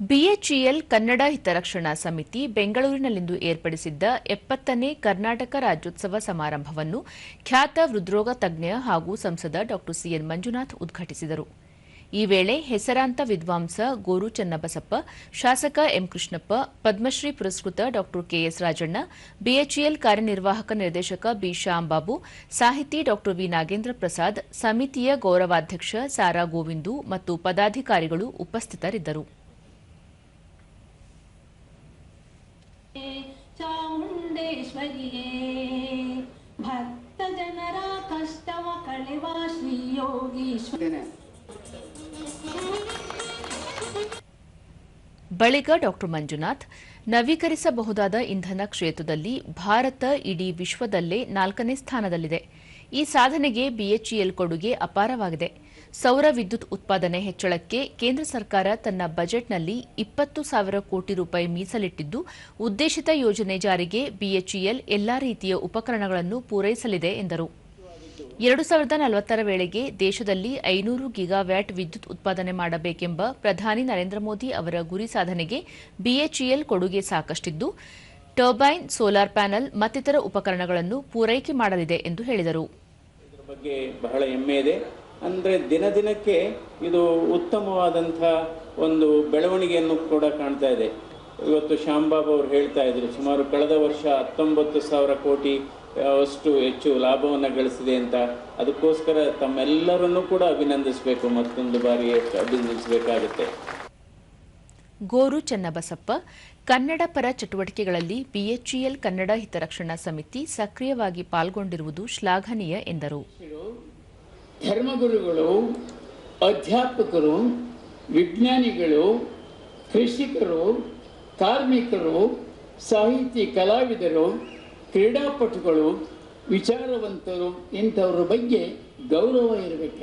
BHEL Kannada ಹಿತರಕ್ಷಣಾ ಸಮಿತಿ ಬೆಂಗಳೂರಿನಲ್ಲಿಂದು ಏರ್ಪಡಿಸಿದ್ದ ಎಪ್ಪತ್ತನೇ ಕರ್ನಾಟಕ ರಾಜ್ಯೋತ್ಸವ ಸಮಾರಂಭವನ್ನು ಖ್ಯಾತ ಹೃದ್ರೋಗ ತಜ್ಞ ಹಾಗೂ ಸಂಸದ ಡಾ ಸಿಎನ್ ಮಂಜುನಾಥ್ ಉದ್ಘಾಟಿಸಿದರು. ಈ ವೇಳೆ ಹೆಸರಾಂತ ವಿದ್ವಾಂಸ ಗೋರು ಚನ್ನಬಸಪ್ಪ, ಶಾಸಕ ಎಂ ಕೃಷ್ಣಪ್ಪ, ಪದ್ಮಶ್ರೀ ಪುರಸ್ಕೃತ ಡಾ ಕೆಎಸ್ ರಾಜಣ್ಣ, ಬಿಎಚ್ಇಎಲ್ ಕಾರ್ಯನಿರ್ವಾಹಕ ನಿರ್ದೇಶಕ ಬಿ ಶ್ಯಾಂಬಾಬು ಸಾಹಿತಿ ಡಾ ವಿ ನಾಗೇಂದ್ರ ಪ್ರಸಾದ್, ಸಮಿತಿಯ ಗೌರವಾಧ್ಯಕ್ಷ ಸಾರಾ ಗೋವಿಂದು ಮತ್ತು ಪದಾಧಿಕಾರಿಗಳು ಉಪಸ್ಥಿತರಿದ್ದರು. ಚಾಮುಂಡೇಶ್ವರಿಗೆ ಭಕ್ತ ಜನರ ಕಷ್ಟವ ಕಳೆವ ಶ್ರೀ ಯೋಗೀಶ್ವರ ಬಳಿಕ ಡಾಕ್ಟರ್ ಮಂಜುನಾಥ್ ನವೀಕರಿಸಬಹುದಾದ ಇಂಧನ ಕ್ಷೇತ್ರದಲ್ಲಿ ಭಾರತ ಇಡೀ ವಿಶ್ವದಲ್ಲೇ ನಾಲ್ಕನೇ ಸ್ಥಾನದಲ್ಲಿದೆ. ಈ ಸಾಧನೆಗೆ ಬಿಎಚ್ಇಎಲ್ ಕೊಡುಗೆ ಅಪಾರವಾಗಿದೆ. ಸೌರ ವಿದ್ಯುತ್ ಉತ್ಪಾದನೆ ಹೆಚ್ಚಳಕ್ಕೆ ಕೇಂದ್ರ ಸರ್ಕಾರ ತನ್ನ ಬಜೆಟ್ನಲ್ಲಿ ಇಪ್ಪತ್ತು ಸಾವಿರ ಕೋಟಿ ರೂಪಾಯಿ ಮೀಸಲಿಟ್ಟಿದ್ದು, ಉದ್ದೇಶಿತ ಯೋಜನೆ ಜಾರಿಗೆ ಬಿಎಚ್ಇಎಲ್ ಎಲ್ಲಾ ರೀತಿಯ ಉಪಕರಣಗಳನ್ನು ಪೂರೈಸಲಿದೆ ಎಂದರು. ಎರಡು ಸಾವಿರದ ನಲವತ್ತರ ವೇಳೆಗೆ ದೇಶದಲ್ಲಿ ಐನೂರು ಗಿಗಾವ್ಯಾಟ್ ವಿದ್ಯುತ್ ಉತ್ಪಾದನೆ ಮಾಡಬೇಕೆಂಬ ಪ್ರಧಾನಿ ನರೇಂದ್ರ ಮೋದಿ ಅವರ ಗುರಿ ಸಾಧನೆಗೆ ಬಿಎಚ್ಇಎಲ್ ಕೊಡುಗೆ ಸಾಕಷ್ಟಿದ್ದು, ಟರ್ಬೈನ್, ಸೋಲಾರ್ ಪ್ಯಾನೆಲ್ ಮತ್ತಿತರ ಉಪಕರಣಗಳನ್ನು ಪೂರೈಕೆ ಮಾಡಲಿದೆ ಎಂದು ಹೇಳಿದರು. ಅಂದರೆ ದಿನ ದಿನಕ್ಕೆ ಇದು ಉತ್ತಮವಾದಂಥ ಒಂದು ಬೆಳವಣಿಗೆಯನ್ನು ಕೂಡ ಕಾಣ್ತಾ ಇದೆ. ಇವತ್ತು ಶ್ಯಾಂಬಾಬು ಅವರು ಹೇಳ್ತಾ ಇದ್ರು, ಸುಮಾರು ಕಳೆದ ವರ್ಷ ಹತ್ತೊಂಬತ್ತು ಸಾವಿರ ಕೋಟಿ ಅಷ್ಟು ಹೆಚ್ಚು ಲಾಭವನ್ನು ಗಳಿಸಿದೆ ಅಂತ. ಅದಕ್ಕೋಸ್ಕರ ತಮ್ಮೆಲ್ಲರನ್ನೂ ಕೂಡ ಅಭಿನಂದಿಸಬೇಕು, ಮತ್ತೊಂದು ಬಾರಿ ಅಭಿನಂದಿಸಬೇಕಾಗುತ್ತೆ. ಗೋರು ಚನ್ನಬಸಪ್ಪ, ಕನ್ನಡ ಪರ ಚಟುವಟಿಕೆಗಳಲ್ಲಿ ಬಿಎಚ್ಇಎಲ್ ಕನ್ನಡ ಹಿತರಕ್ಷಣಾ ಸಮಿತಿ ಸಕ್ರಿಯವಾಗಿ ಪಾಲ್ಗೊಂಡಿರುವುದು ಶ್ಲಾಘನೀಯ ಎಂದರು. ಧರ್ಮಗುರುಗಳು ಅಧ್ಯಾಪಕರು ವಿಜ್ಞಾನಿಗಳು ಕೃಷಿಕರು ಕಾರ್ಮಿಕರು ಸಾಹಿತಿ ಕಲಾವಿದರು ಕ್ರೀಡಾಪಟುಗಳು ವಿಚಾರವಂತರು ಇಂಥವ್ರ ಬಗ್ಗೆ ಗೌರವ ಇರಬೇಕಂತ.